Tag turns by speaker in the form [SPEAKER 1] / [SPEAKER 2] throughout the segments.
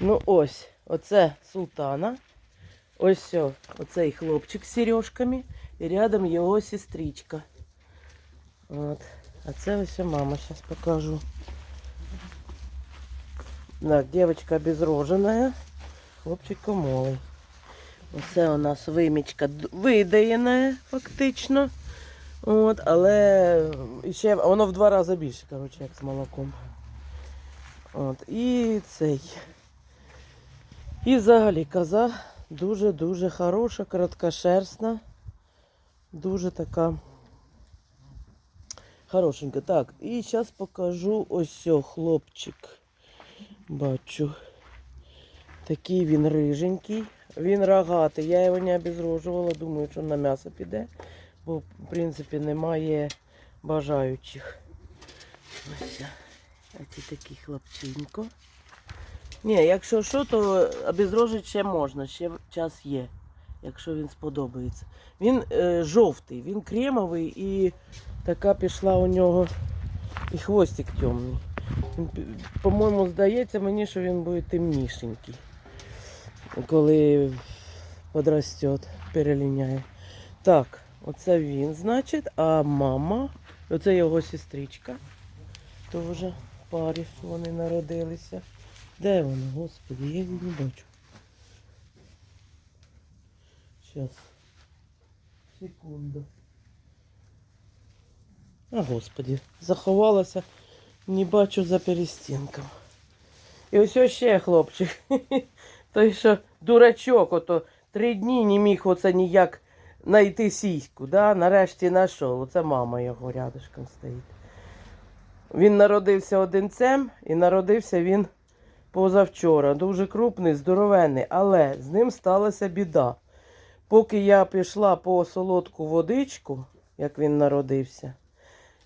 [SPEAKER 1] Ну ось, оце султана. Ось все, оцей хлопчик з сережками. І рядом його сестричка. От. А це ось мама, зараз покажу. Так, девочка обезрожена, хлопчик комолий. Оце у нас вимічка видаєна, фактично. От, але ще воно в два рази більше, коротше, як з молоком. От, і цей. І взагалі коза дуже-дуже хороша, короткошерстна. Дуже така хорошенька. Так, і зараз покажу ось сьо, хлопчик. Бачу. Такий він риженький. Він рогатий. Я його не обезрожувала, думаю, що на м'ясо піде, бо в принципі немає бажаючих. Ось. Це такий хлопчинко. Ні, якщо що, то обезрожити ще можна, ще час є, якщо він сподобається. Він е, жовтий, він кремовий і така пішла у нього і хвостик темний. По-моєму, здається мені, що він буде темнішенький, коли подросте, переліняє. Так, оце він, значить, а мама, оце його сестричка. Теж парі вони народилися. Де вона, господи, я її не бачу. Зараз. Секунду. А, господи, заховалася, не бачу за перестінком. І ось ще хлопчик. Той, що дурачок, ото три дні не міг оце ніяк знайти сіську, да? нарешті знайшов. Оце мама його рядышком стоїть. Він народився одинцем і народився він позавчора. Дуже крупний, здоровенний, але з ним сталася біда. Поки я пішла по солодку водичку, як він народився,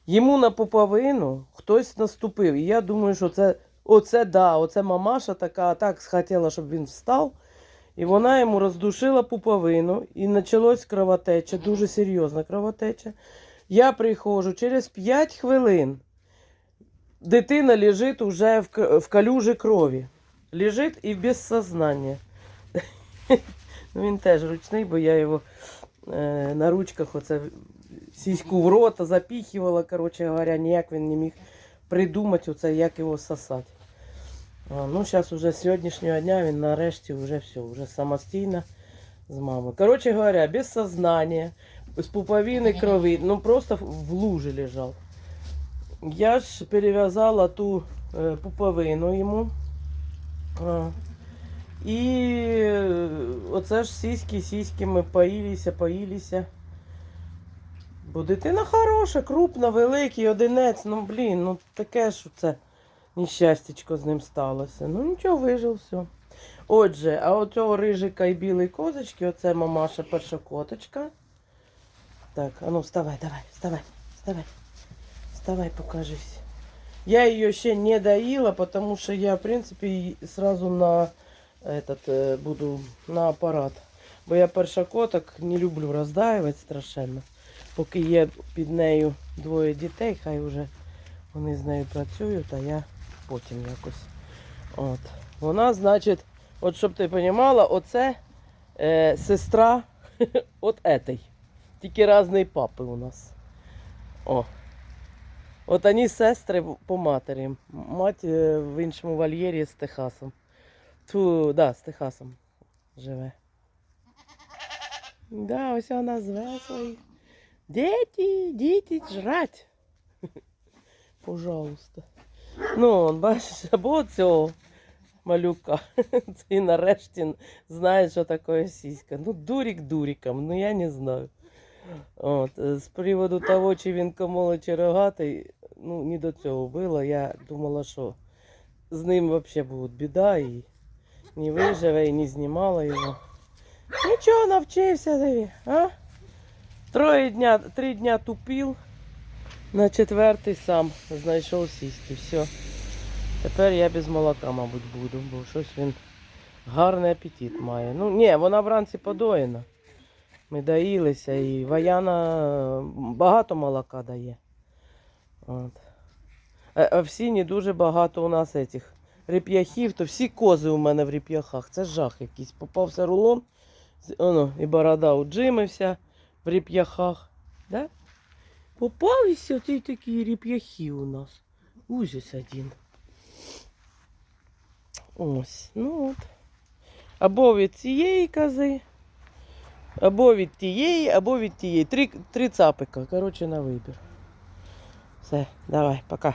[SPEAKER 1] йому на пуповину хтось наступив. І я думаю, що це оце да, оце мамаша така так схотіла, щоб він встав. І вона йому роздушила пуповину, і почалась кровотеча, дуже серйозна кровотеча. Я приходжу через 5 хвилин. Дитина лежить уже в, в калюжі крові. Лежить і без сознання. Ну, він теж ручний, бо я його е, на ручках оце сіську в рота запіхувала, коротше говоря, ніяк він не міг придумати оце, як його сосати. А, ну, зараз уже з сьогоднішнього дня він нарешті вже все, вже самостійно з мамою. Коротше говоря, без сознання, з пуповини крові, ну просто в лужі лежав. Я ж перев'язала ту е, пуповину йому. І е, оце ж сіськи, сіськи ми поїлися, поїлися. Бо дитина хороша, крупна, великий, одинець. Ну, блін, ну таке ж це нещастячко з ним сталося. Ну нічого, вижив все. Отже, а оцього рижика і білої козочки, оце мамаша перша коточка. Так, а ну вставай, давай, вставай, вставай. Вставай, покажись. Я ее ще не доила, потому что я, в принципе, и сразу на этот э, буду на апарат. Бо я першокоток не люблю роздаювати страшенно. Поки є під нею двоє дітей, хай вже вони з нею працюють, а я потім якось. От. Вона, значить, от щоб ти розуміла, оце е, сестра от этой. Тільки різний папи у нас. О. От вони сестри по матері. Мать е, в іншому вольєрі з Техасом. Ту, да, з Техасом живе. Да, ось вона зве своїх. Діти, діти, жрать. Пожалуйста. Ну, он, бачиш, або цього малюка. Цей нарешті знає, що таке сіська. Ну, дурік дуріком, ну я не знаю. От, е, з приводу того, чи він комолий чи рогатий, ну, не до цього було. Я думала, що з ним взагалі буде біда і не виживе, і не знімала його. Нічого, навчився диви, а? Троє дня, три дня тупів, на четвертий сам знайшов сіськи. Все. Тепер я без молока, мабуть, буду, бо щось він гарний апетит має. Ну, ні, вона вранці подоєна. Ми доїлися і Ваяна багато молока дає. От. А, в сіні дуже багато у нас этих реп'яхів, то всі кози у мене в реп'яхах. Це жах якийсь. Попався рулон, оно, і борода уджимився в реп'яхах. Да? Попалися ті такі реп'яхи у нас. Ужас один. Ось, ну от. Або від цієї кози, або від тієї, або від тієї. Три, три цапика. Коротше, на вибір. Все, давай, пока.